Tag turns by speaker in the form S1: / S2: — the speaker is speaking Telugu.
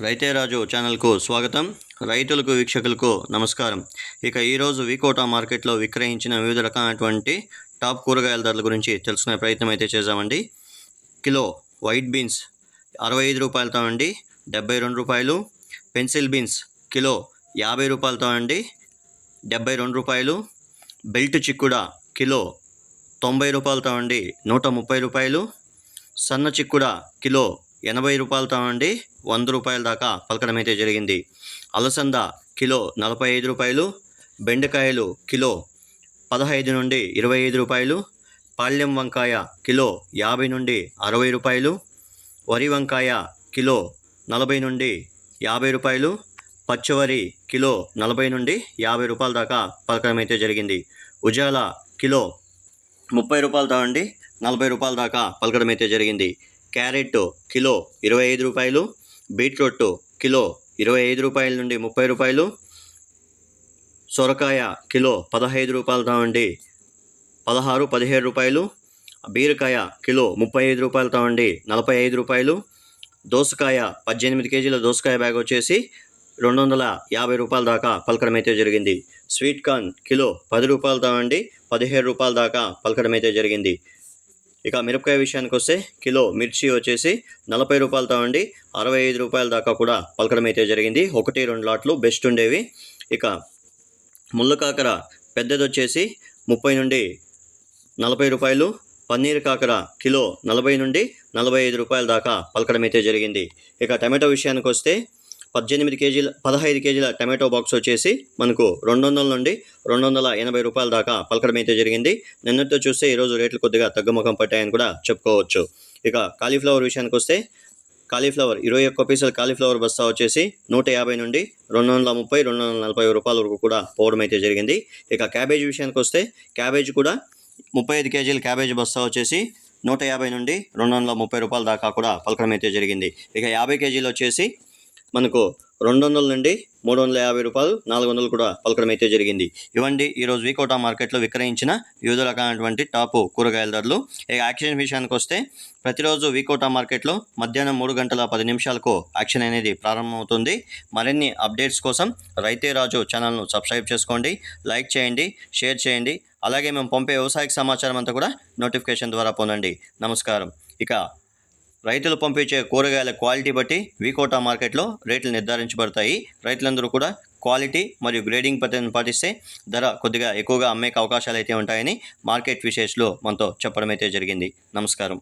S1: రైతే రాజు ఛానల్కు స్వాగతం. రైతులకు వీక్షకులకు నమస్కారం. ఇక ఈరోజు వికోటా మార్కెట్లో విక్రయించిన వివిధ రకాలైనటువంటి టాప్ కూరగాయల ధరల గురించి తెలుసుకునే ప్రయత్నం అయితే చేశామండి కిలో వైట్ బీన్స్ అరవై ఐదు రూపాయలతో అండి డెబ్బై రెండు రూపాయలు. పెన్సిల్ బీన్స్ కిలో యాభై రూపాయలతో అండి డెబ్బై రెండు రూపాయలు. బెల్ట్ చిక్కుడ కిలో తొంభై రూపాయలతో అండి నూట ముప్పై రూపాయలు. సన్న చిక్కుడ కిలో ఎనభై రూపాయలతో అండి వంద రూపాయల దాకా పలకడం అయితే జరిగింది. అలసంద కిలో నలభై ఐదు రూపాయలు బెండకాయలు కిలో పదహైదు నుండి ఇరవై ఐదు రూపాయలు పాళ్యం వంకాయ కిలో యాభై నుండి అరవై రూపాయలు వరి వంకాయ కిలో నలభై నుండి యాభై రూపాయలు పచ్చివరి కిలో నలభై నుండి యాభై రూపాయల దాకా పలకడం అయితే జరిగింది. ఉజాల కిలో ముప్పై రూపాయలతో అండి నలభై రూపాయల దాకా పలకడం అయితే జరిగింది. క్యారెట్ కిలో ఇరవై ఐదు రూపాయలు బీట్రూట్ కిలో ఇరవై ఐదు రూపాయల నుండి ముప్పై రూపాయలు సొరకాయ కిలో పదహైదు రూపాయలతో తావండి పదహారు పదిహేడు రూపాయలు బీరకాయ కిలో ముప్పై ఐదు రూపాయలతో అండి నలభై ఐదు రూపాయలు దోసకాయ పద్దెనిమిది కేజీల దోసకాయ బ్యాగ్ వచ్చేసి రెండు వందల యాభై రూపాయల దాకా పలకడం అయితే జరిగింది. స్వీట్ కార్న్ కిలో పది రూపాయలతో తావండి పదిహేడు రూపాయల దాకా పలకడం అయితే జరిగింది. ఇక మిరపకాయ విషయానికి వస్తే కిలో మిర్చి వచ్చేసి నలభై రూపాయలతో అండి అరవై ఐదు రూపాయల దాకా కూడా పలకడం అయితే జరిగింది. ఒకటి రెండు లాట్లు బెస్ట్ ఉండేవి. ఇక ముళ్ళ కాకర పెద్దది వచ్చేసి ముప్పై నుండి నలభై రూపాయలు పన్నీర్ కాకర కిలో నలభై నుండి నలభై ఐదు రూపాయల దాకా పలకడం అయితే జరిగింది. ఇక టమాటో విషయానికి వస్తే పద్దెనిమిది కేజీల పదహైదు కేజీల టమాటో బాక్స్ వచ్చేసి మనకు రెండు వందల నుండి రెండు వందల ఎనభై రూపాయల దాకా పలకడం అయితే జరిగింది. నిన్నటితో చూస్తే ఈరోజు రేట్లు కొద్దిగా తగ్గుముఖం పట్టాయని కూడా చెప్పుకోవచ్చు. ఇక కాలీఫ్లవర్ విషయానికి వస్తే కాలీఫ్లవర్ ఇరవై ఒక్క పీసుల కాలీఫ్లవర్ బస్తా వచ్చేసి నూట యాభై నుండి రెండు వందల ముప్పై రెండు వందల నలభై రూపాయల వరకు కూడా పోవడం అయితే జరిగింది. ఇక క్యాబేజ్ విషయానికి వస్తే క్యాబేజ్ కూడా ముప్పై ఐదు కేజీల క్యాబేజ్ బస్తా వచ్చేసి నూట యాభై నుండి రెండు వందల ముప్పై రూపాయల దాకా కూడా పలకడం అయితే జరిగింది. ఇక యాభై కేజీలు వచ్చేసి మనకు రెండు వందల నుండి మూడు వందల యాభై రూపాయలు నాలుగు వందలు కూడా పలకడం అయితే జరిగింది. ఇవ్వండి ఈరోజు వీకోటా మార్కెట్లో విక్రయించిన వివిధ రకాలైనటువంటి టాపు కూరగాయల ధరలు. ఇక యాక్షన్ విషయానికి వస్తే ప్రతిరోజు వీకోటా మార్కెట్లో మధ్యాహ్నం మూడు గంటల పది నిమిషాలకు యాక్షన్ అనేది ప్రారంభమవుతుంది. మరిన్ని అప్డేట్స్ కోసం రైతే రాజు ఛానల్ను సబ్స్క్రైబ్ చేసుకోండి లైక్ చేయండి షేర్ చేయండి. అలాగే మేము పంపే వ్యవసాయ సమాచారం అంతా కూడా నోటిఫికేషన్ ద్వారా పొందండి. నమస్కారం. ఇక రైతులు పంపించే కూరగాయల క్వాలిటీ బట్టి వీకోటా మార్కెట్లో రేట్లు నిర్ధారించబడతాయి. రైతులందరూ కూడా క్వాలిటీ మరియు గ్రేడింగ్ పద్ధతిని పాటిస్తే ధర కొద్దిగా ఎక్కువగా అమ్మే అవకాశాలు అయితే ఉంటాయని మార్కెట్ విశేషలో మనతో చెప్పడం అయితే జరిగింది. నమస్కారం.